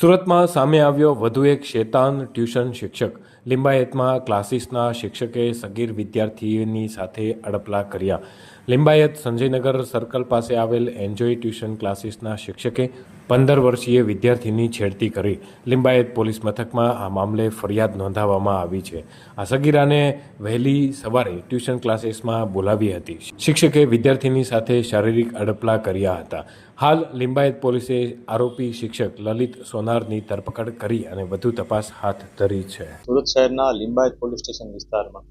સુરતમાં સામે આવ્યો વધુ એક શેતાન ટ્યુશન શિક્ષક. લિંબાયતમાં ક્લાસીસના શિક્ષકે સગીર વિદ્યાર્થીની સાથે અડપલા કર્યા. લિંબાયત સંજયનગર સર્કલ પાસે આવેલ એન્જોય ટ્યુશન ક્લાસીસના શિક્ષકે પંદર વર્ષીય વિદ્યાર્થીની છેડતી કરી. લિંબાયત પોલીસ મથકમાં આ મામલે ફરિયાદ નોંધાવવામાં આવી છે. આ સગીરાને વહેલી સવારે ટ્યુશન ક્લાસીસમાં બોલાવી હતી. શિક્ષકે વિદ્યાર્થીની સાથે શારીરિક અડપલા કર્યા હતા. હાલ લિંબાયત પોલીસે આરોપી શિક્ષક લલિત સોનારની ધરપકડ કરી અને વધુ તપાસ હાથ ધરી છે. શહેરના લિંબાયત પોલીસ સ્ટેશન વિસ્તારમાં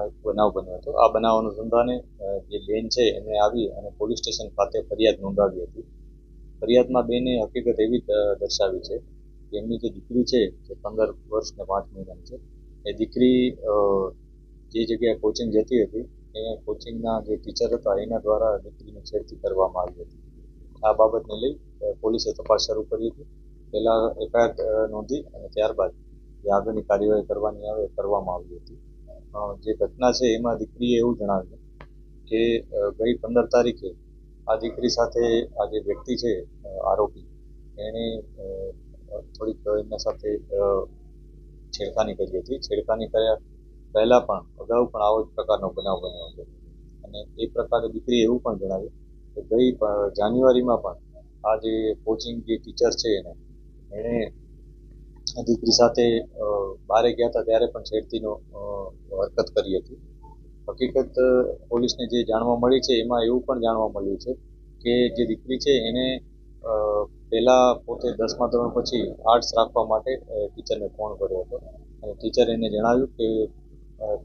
એક બનાવ બન્યો હતો. આ બનાવનો અનુસંધાને જે બેન છે એને આવી અને પોલીસ સ્ટેશન ખાતે ફરિયાદ નોંધાવી હતી. ફરિયાદમાં બેને હકીકત એવી દર્શાવી છે કે એમની જે દીકરી છે, જે પંદર વર્ષ ને પાંચ મહિનાની છે, એ દીકરી જે જગ્યાએ કોચિંગ જતી હતી, એ કોચિંગના જે ટીચર હતા, એના દ્વારા દીકરીને છેડતી કરવામાં આવી હતી. આ બાબતને લઈ પોલીસે તપાસ શરૂ કરી હતી. પહેલાં એફઆઈઆર નોંધી અને ત્યારબાદ જે આગળની કાર્યવાહી કરવાની આવે કરવામાં આવી હતી. જે ઘટના છે એમાં દીકરીએ એવું જણાવ્યું કે ગઈ પંદર તારીખે આ દીકરી સાથે આ જે વ્યક્તિ છે આરોપી એણે થોડીક એમના સાથે છેડખાની કરી હતી. છેડખાની કર્યા પહેલાં પણ, અગાઉ પણ આવો જ પ્રકારનો બનાવ બન્યો હતો. અને એ પ્રકારે દીકરીએ એવું પણ જણાવ્યું કે ગઈ જાન્યુઆરીમાં પણ આ જે કોચિંગ જે ટીચર છે એને એણે દીકરી સાથે બારે ગયા હતા ત્યારે પણ છેડતીનો હરકત કરી હતી. હકીકત પોલીસને જે જાણવા મળી છે, એમાં એવું પણ જાણવા મળ્યું છે કે જે દીકરી છે, એને પહેલાં પોતે દસમા ધોરણ પછી આર્ટ્સ રાખવા માટે ટીચરને ફોન કર્યો હતો. અને ટીચરે એને જણાવ્યું કે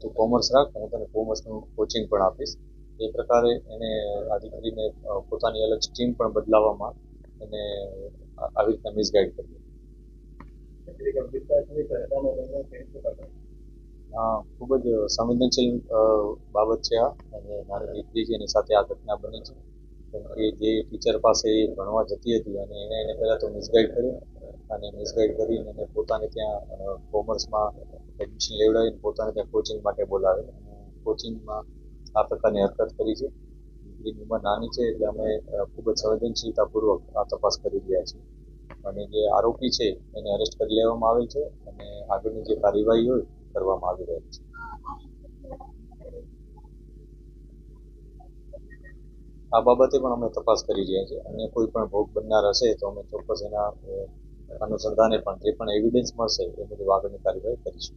તું કોમર્સ રાખ, હું તને કોમર્સનું કોચિંગ પણ આપીશ. એ પ્રકારે એને આ દીકરીને પોતાની અલગ સ્ટ્રીમ પણ બદલાવવામાં એને આવી રીતના મિસગાઈડ કરી ખૂબ જ સંવેદનશીલ બાબત છે આ. અને મારી દીકરી છે એની સાથે આ ઘટના બની છે. કેમ કે જે ટીચર પાસે ભણવા જતી હતી અને એણે એને પહેલાં તો મિસગાઈડ કર્યું. અને મિસગાઈડ કરીને એને પોતાને ત્યાં કોમર્સમાં એડમિશન લેવડાવીને પોતાને ત્યાં કોચિંગ માટે બોલાવે. કોચિંગમાં આ પ્રકારની હરકત કરી છે. દીકરીની ઉંમર નાની છે એટલે અમે ખૂબ જ સંવેદનશીલતાપૂર્વક આ તપાસ કરી રહ્યા છીએ. અને જે આરોપી છે, એને અરેસ્ટ કરી લેવામાં આવેલ છે અને આગળની જે કાર્યવાહી હોય, કરવામાં આવી રહી છે. આ બાબતે પણ અમે તપાસ કરી રહ્યા છીએ. અને કોઈ પણ ભોગ બનનાર હશે, તો અમે ચોક્કસ એના અનુસંધાને પણ જે પણ એવિડન્સ મળશે, એ મુજબ આગળની કાર્યવાહી કરીશું.